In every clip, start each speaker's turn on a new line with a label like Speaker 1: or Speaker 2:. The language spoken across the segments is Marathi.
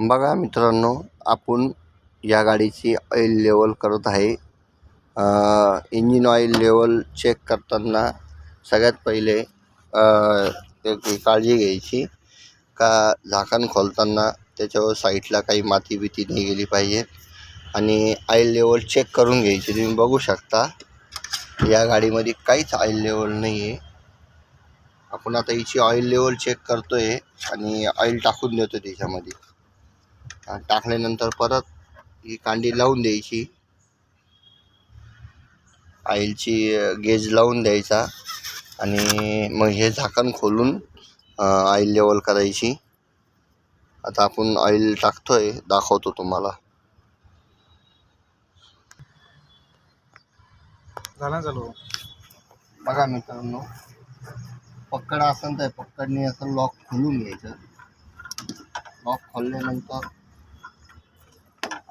Speaker 1: बघा मित्रांनो आपण या गाडीची ऑइल लेवल करत आहे. इंजिन ऑइल लेवल चेक करताना सगळ्यात पहिले एक काळजी घ्यायची. का झाकण खोलताना त्याच्यावर साईडला काही माती बिती नाही गेली पाहिजे. आणि ऑइल लेवल चेक करून घ्यायची. तुम्ही बघू शकता या गाडीमध्ये काहीच ऑइल लेवल नाही आहे आपण आता हिची ऑइल लेवल चेक करतो आहे आणि ऑइल टाकून देतो त्याच्यामध्ये. टाकल्यानंतर परत ही कांडी लावून द्यायची. ऑइलची गेज लावून द्यायचा आणि मग हे झाकण खोलून ऑइल लेवल करायची. आता आपण ऑइल टाकतोय दाखवतो तुम्हाला.
Speaker 2: झाला
Speaker 1: बघा मित्रांनो पक्कड असेल तर पक्कडने असं लॉक खोलून घ्यायचं. लॉक खोलल्यानंतर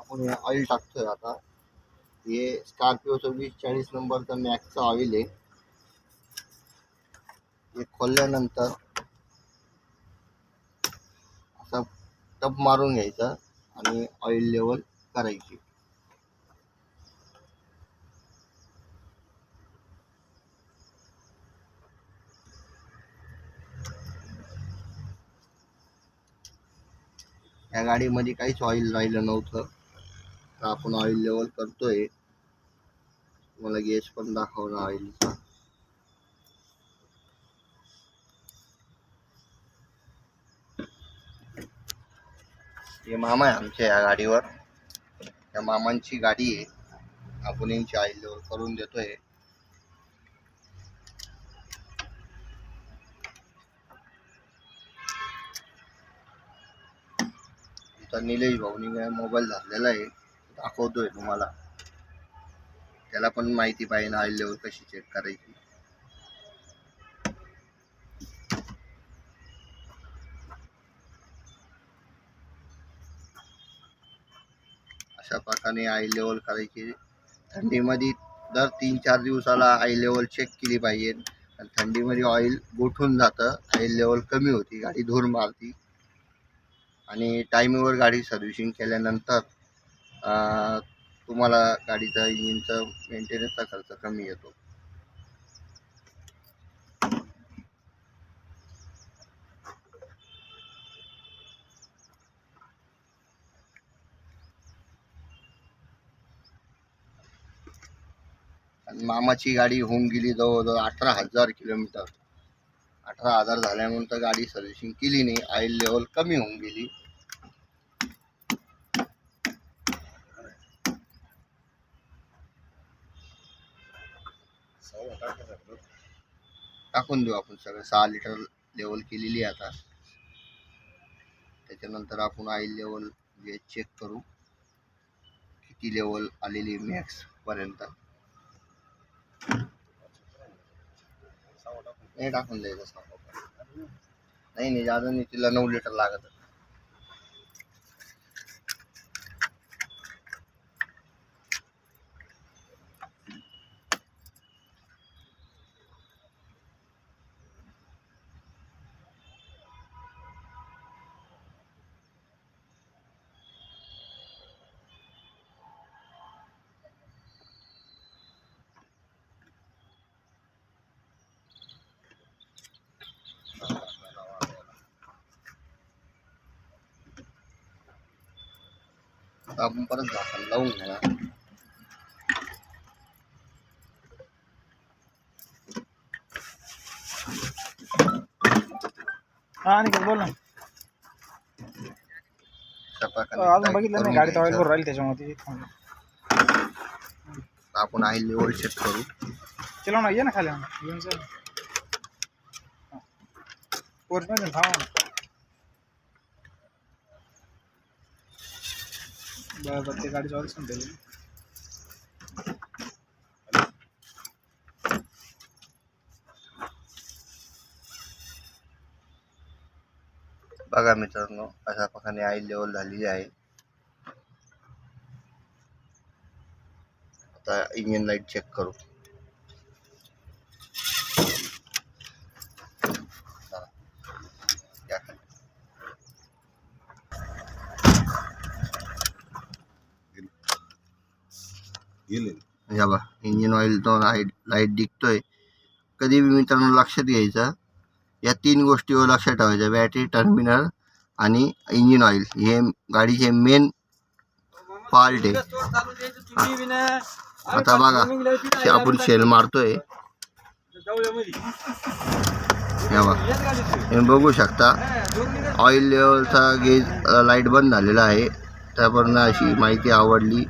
Speaker 1: आपण ऑइल टाकतोय आता. हे स्कॉर्पिओ वीस चाळीस नंबरचं मॅक्सचं ऑइल आहे. हे खोलल्यानंतर असं टप मारून घ्यायचं आणि ऑइल लेवल करायची. या गाडीमध्ये काहीच ऑइल राहिलं नव्हतं. तर आपण ऑइल लेवल करतोय. मला गॅस पण दाखवणार ऑइलचा हे मामा आहे आमच्या या गाडीवर. या मामांची गाडी आहे. आपण यांची ऑइल लेवल करून देतोय. निलेश भाऊनी मोबाईल धरलेला आहे. दाखवतोय तुम्हाला. त्याला पण माहिती पाहिजे ऑइल लेवल कशी चेक करायची. अशा प्रकारे ऑइल लेवल करायची. थंडीमध्ये दर तीन चार दिवसाला ऑइल लेवल चेक केली पाहिजे. आणि थंडीमध्ये ऑइल गोठून जातं. ऑइल लेवल कमी होती गाडी धूर मारती. आणि टाईमवर गाडी सर्व्हिसिंग केल्यानंतर तुम्हाला गाडीचा इंजिनचा मेंटेनन्सचा खर्च कमी येतो. आणि मामाची गाडी होऊन गेली जवळजवळ अठरा हजार किलोमीटर. अठरा हजार झाल्यानंतर गाडी सर्व्हिसिंग केली नाही. ऑइल लेवल कमी होऊन गेली. टाकून देऊ आपण सगळं. सहा लिटर लेवल केलेली आहे आता. त्याच्यानंतर आपण आई लेवल जे चेक करू. किती लेवल आलेली मॅक्स पर्यंत. नाही टाकून द्यायचं. नाही नाही जादा नाही तिला नऊ लिटर लागत आपण परत झाकण लावून
Speaker 2: हा आणि बोल ना। अजून बघितलं नाही गाडी तवायला राहील त्याच्यामध्ये
Speaker 1: आपण ऑइल लेवल चेक करू।
Speaker 2: चला ना ये ना खाली चल पोर्चमध्ये थांबा ना बरं बरं ते गाडी चालू सांगते
Speaker 1: बघा मित्रांनो अशा प्रकारे आई लेवल झालेली आहे. आता इंजिन लाइट चेक करू.
Speaker 3: गेले.
Speaker 1: या बा इंजिन ऑइल तो लाइट लाइट दिसतोय कधी बी मित्रांनो लक्षात घ्यायचं या तीन गोष्टीवर लक्षात ठेवायच्या बॅटरी टर्मिनल आणि इंजिन ऑइल हे गाडीचे मेन पार्ट आहे. आता बघा आपण शेल मारतोय. या बा तुम्ही बघू शकता ऑइल लेवलचा गेज लाइट बंद झालेला आहे. त्यापर्यंत अशी माहिती आवडली.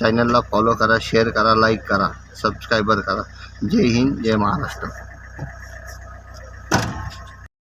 Speaker 1: चॅनलला फॉलो करा शेअर करा लाईक करा सबस्क्रायबर करा. जय हिंद जय महाराष्ट्र.